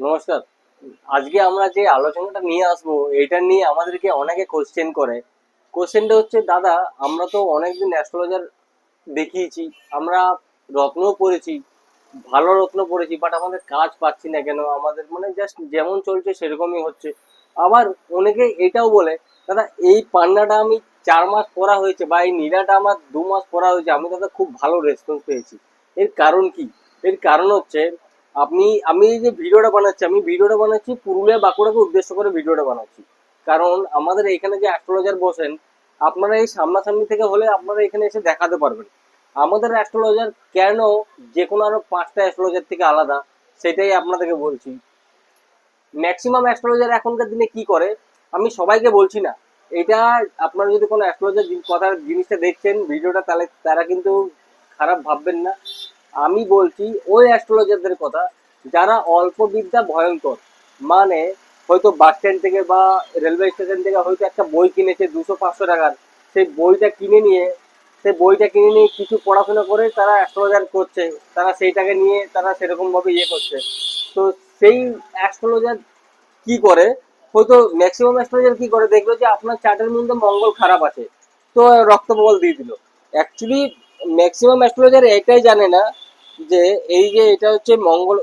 নমস্কার। আজকে আমরা যে আলোচনাটা নিয়ে আসব এটা নিয়ে আমাদেরকে অনেকে কোশ্চেন করে। কোশ্চেনটা হচ্ছে, দাদা, আমরা তো অনেকদিন অ্যাস্ট্রোলজার দেখিয়েছি, আমরা রত্নও পড়েছি, ভালো রত্ন পড়েছি বাট আমাদের কাজ পাচ্ছি না কেন? আমাদের মানে জাস্ট যেমন চলছে, সেরকমই হচ্ছে। আবার অনেকে এটাও বলে, দাদা, এই পান্নাটা আমি চার মাস পরা হয়েছে, বা এই নীলাটা আমার দু মাস পরা হয়েছে, আমি দাদা খুব ভালো রেসপন্স পেয়েছি। এর কারণ কি? এর কারণ হচ্ছে আপনি, আমি যে ভিডিওটা বানাচ্ছি, আমি ভিডিওটা বানাচ্ছি পুরুলিয়া বাঁকুড়াকে উদ্দেশ্য করে ভিডিওটা বানাচ্ছি। কারণ আমাদের এখানে যে অ্যাস্ট্রোলজার বসেন, আপনারা এই সামনাসামনি থেকে হলে আপনারা এখানে এসে দেখাতে পারবেন। আমাদের অ্যাস্ট্রোলজার কেন যে কোনো আরও পাঁচটা অ্যাস্ট্রোলজার থেকে আলাদা, সেটাই আপনাদেরকে বলছি। ম্যাক্সিমাম অ্যাস্ট্রোলজার এখনকার দিনে কি করে? আমি সবাইকে বলছি না। এটা আপনারা যদি কোনো অ্যাস্ট্রোলজার কথার জিনিসটা দেখছেন, ভিডিওটা তাহলে তারা কিন্তু খারাপ ভাববেন না। আমি বলছি ওই অ্যাস্ট্রোলজারদের কথা, যারা অল্প বিদ্যা ভয়ঙ্কর। মানে হয়তো বাস স্ট্যান্ড থেকে বা রেলওয়ে স্টেশন থেকে হয়তো একটা বই কিনেছে দুশো, পাঁচশো টাকার। সেই বইটা কিনে নিয়ে, সেই বইটা কিনে নিয়ে কিছু পড়াশোনা করে তারা অ্যাস্ট্রোলজার করছে, তারা সেইটাকে নিয়ে তারা সেরকম ভাবে ইয়ে করছে। তো সেই অ্যাস্ট্রোলজার কি করে? হয়তো ম্যাক্সিমাম অ্যাস্ট্রোলজার কি করে? দেখল যে আপনার চার্টের মধ্যে মঙ্গল খারাপ আছে। তো রক্তপ্রবল দিয়ে দিল। অ্যাকচুয়ালি ম্যাক্সিমাম অ্যাস্ট্রোলজার এটাই জানে না যে এই যে এটা হচ্ছে মঙ্গল,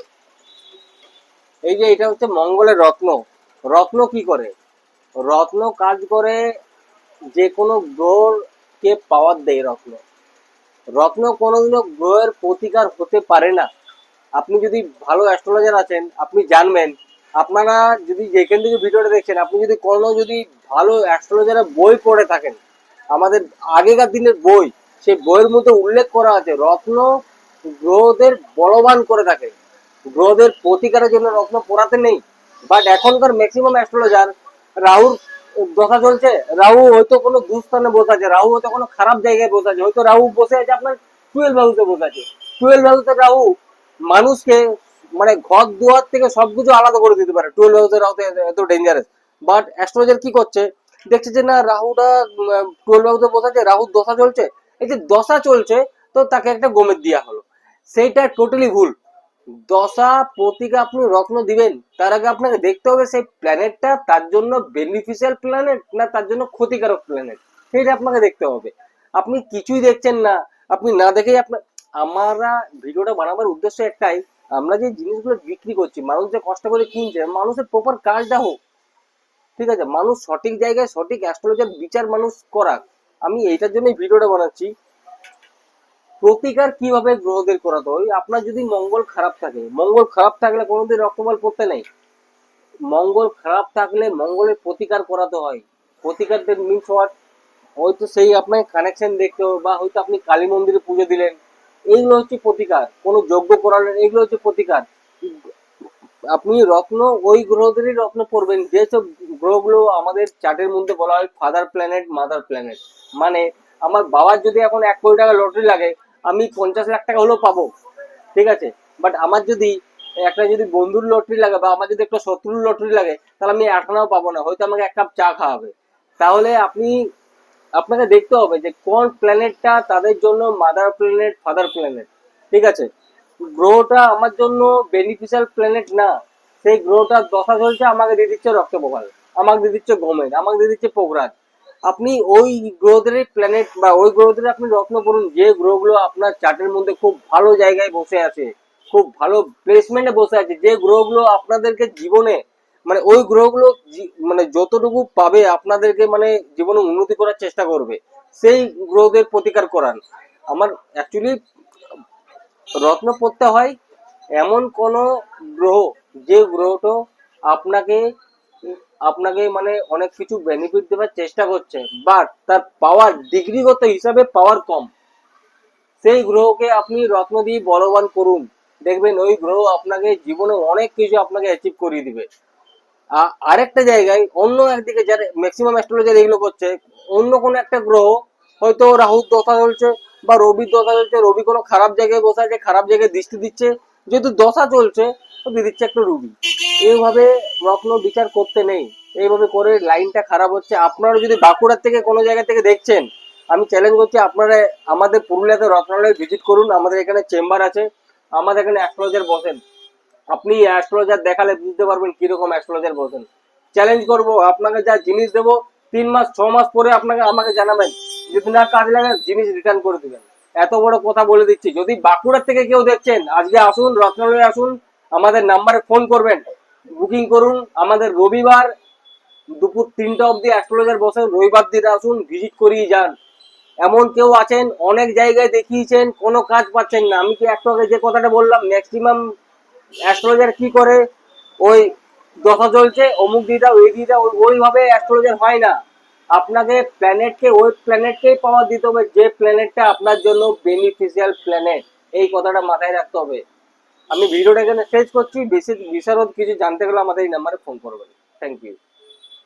এই যে এটা হচ্ছে মঙ্গলের রত্ন। রত্ন কি করে? রত্ন কাজ করে যে কোনো গ্রহকে পাওয়ার দেয় রত্ন। রত্ন কোনোদিনও গ্রহের প্রতিকার হতে পারে না। আপনি যদি ভালো অ্যাস্ট্রোলজার আছেন, আপনি জানবেন, আপনারা যদি যেখান থেকে ভিডিওটা দেখছেন, আপনি যদি কোনো যদি ভালো অ্যাস্ট্রোলজারের বই পড়ে থাকেন, আমাদের আগেকার দিনের বই, সেই বইয়ের মধ্যে উল্লেখ করা আছে, রত্ন গ্রহদের বলবান করে থাকে। গ্রহদের প্রতিকারের জন্য রত্ন পড়াতে নেই। বাট এখনকার ম্যাক্সিমাম অ্যাস্ট্রোলজার রাহুর দশা চলছে। রাহু হয়তো কোনো দুস্থানে বসে আছে, রাহু হয়তো কোনো খারাপ জায়গায় বসে আছে। হয়তো রাহু বসে আছে আপনার টুয়েলভ হাউসে বসে আছে। টুয়েলভ হাউসে রাহু মানুষকে মানে ঘর দুয়ার থেকে সবকিছু আলাদা করে দিতে পারে। টুয়েলভ হাউসের রাহুতে এত ডেঞ্জারাস বাট অ্যাস্ট্রোলজার কি করছে? দেখছে যে না, রাহুটা টুয়েলভ হাউসে বসে আছে, রাহুর দশা চলছে। এই যে দশা চলছে, তো তাকে একটা গোমের দেওয়া হলো। সেইটা টোটালি ভুল। দশা প্রতিকা আপনি রত্ন দিবেন, তার আগে আপনাকে দেখতে হবে সেই প্ল্যানেটটা তার জন্য বেনিফিশিয়াল প্ল্যানেট না তার জন্য ক্ষতিকারক প্ল্যানেট সেইটা আপনাকে দেখতে হবে। আপনি কিছুই দেখছেন না, আপনি না দেখেই আপনার আমরা ভিডিওটা বানাবার উদ্দেশ্য একটাই, আমরা যে জিনিসগুলো বিক্রি করছি, মানুষ যে কষ্ট করে কিনছে, মানুষের প্রপার কাজটা হোক। ঠিক আছে? মানুষ সঠিক জায়গায় সঠিক অ্যাস্ট্রোলজার বিচার মানুষ করাক। আমি এইটার জন্যই ভিডিওটা বানাচ্ছি। প্রতিকার কীভাবে গ্রহদের করাতে হয় আপনার যদি মঙ্গল খারাপ থাকে, মঙ্গল খারাপ থাকলে কোনোদিন রক্তবল পড়তে নেই। মঙ্গল খারাপ থাকলে মঙ্গলের প্রতিকার করাতে হয়। প্রতিকার মিনস হোয়াট হয়তো সেই আপনাকে কানেকশন দেখতে হবে বা হয়তো আপনি কালী মন্দিরে পুজো দিলেন। এইগুলো হচ্ছে প্রতিকার। কোনো যজ্ঞ করালেন, এইগুলো হচ্ছে প্রতিকার। আপনি রত্ন, ওই গ্রহদেরই রত্ন পড়বেন যেসব গ্রহগুলো আমাদের চার্টের মধ্যে বলা হয় ফাদার প্ল্যানেট মাদার প্ল্যানেট মানে আমার বাবার যদি এখন এক কোটি টাকা লটারি লাগে আমি পঞ্চাশ লাখ টাকা হলেও পাবো, ঠিক আছে? বাট আমার যদি, একটা যদি বন্ধুর লটারি লাগে বা আমার যদি একটা শত্রুর লটারি লাগে, তাহলে আমি আটানাও পাবো না, হয়তো আমাকে এক কাপ চা খাওয়াবে। তাহলে আপনি, আপনাকে দেখতে হবে যে কোন প্ল্যানেটটা তাদের জন্য মাদার প্ল্যানেট ফাদার প্ল্যানেট ঠিক আছে? গ্রহটা আমার জন্য বেনিফিশিয়াল প্ল্যানেট না। সেই গ্রহটার দশা চলছে আমাকে দিয়ে দিচ্ছে রক্তপ্রবাল আমাকে দিয়ে দিচ্ছে গমের আমাকে দিয়ে দিচ্ছে পোগরাজ আপনি ওই গ্রহদের প্ল্যানেট বা ওই গ্রহদের আপনি রত্ন করুন। যে গ্রহগুলো আপনার চার্টের মধ্যে খুব ভালো জায়গায় বসে আছে, খুব ভালো প্লেসমেন্টে বসে আছে, যে গ্রহগুলো আপনাদেরকে জীবনে মানে ওই গ্রহগুলো মানে যতটুকু পাবে আপনাদেরকে মানে জীবনে উন্নতি করার চেষ্টা করবে, সেই গ্রহদের প্রতিকার করান। আমার অ্যাকচুয়ালি রত্ন পড়তে হয়, এমন কোন গ্রহ, যে গ্রহটা আপনাকে আপনাকে মানে অনেক কিছু বেনিফিট দেওয়ার চেষ্টা করছে বাট তার পাওয়ার ডিগ্রিগত হিসাবে পাওয়ার কম। সেই গ্রহকে আপনি রত্ন দিয়ে বলবান করুন। দেখবেন ওই গ্রহ আপনাকে জীবনে অনেক কিছু আপনাকে অ্যাচিভ করিয়ে দিবে। আরেকটা জায়গায় অন্য একদিকে যারা ম্যাক্সিমাম অ্যাস্ট্রোলজার এগুলো করছে, অন্য কোনো একটা গ্রহ, হয়তো রাহুর দশা চলছে বা রবির দশা চলছে রবি কোনো খারাপ জায়গায় বসে আছে, খারাপ জায়গায় দৃষ্টি দিচ্ছে যেহেতু দশা চলছে দিচ্ছে একটা রুবি। এইভাবে রত্ন বিচার করতে নেই। এইভাবে করে লাইনটা খারাপ হচ্ছে। আপনারা যদি বাঁকুড়ার থেকে কোনো জায়গা থেকে দেখছেন, আমি চ্যালেঞ্জ করছি আপনারা আমাদের পুরুলিয়াতে রত্নালয় ভিজিট করুন। আমাদের এখানে চেম্বার আছে। আমাদের এখানে অ্যাস্ট্রোলজার বসেন। আপনি অ্যাস্ট্রোলজার দেখালে বুঝতে পারবেন কীরকম অ্যাস্ট্রোলজার বসেন। চ্যালেঞ্জ করব, আপনাকে যা জিনিস দেবো, তিন মাস, ছ মাস পরে আপনাকে আমাকে জানাবেন। যদি না কাজ লাগে, জিনিস রিটার্ন করে দেবেন। এত বড় কথা বলে দিচ্ছি। যদি বাঁকুড়ার থেকে কেউ দেখছেন, আজকে আসুন, রত্নালয়ে আসুন, আমাদের নাম্বারে ফোন করবেন। বুকিং করুন। আমাদের রবিবার দুপুর তিনটা অবধি অ্যাস্ট্রোলজার বসে রবিবার দিন আসুন ভিজিট করিয়ে যান। এমন কেউ আছেন, অনেক জায়গায় দেখিয়েছেন, কোনো কাজ পাচ্ছেন না। আমি কি একটু আগে যে কথাটা বললাম ম্যাক্সিমাম অ্যাস্ট্রোলজার কি করে? ওই দশা চলছে অমুক দিটা ওই দিদা, ওই- ওইভাবে অ্যাস্ট্রোলজার হয় না। আপনাকে প্ল্যানেটকে, ওই প্ল্যানেটকেই পাওয়ার দিতে হবে, যে প্ল্যানেটটা আপনার জন্য বেনিফিশিয়াল প্ল্যানেট এই কথাটা মাথায় রাখতে হবে। আমি ভিডিওটা এখানে শেষ করছি। বেশি বিশারদ কিছু জানতে গেলে আমাদের এই নাম্বারে ফোন করবেন। Thank you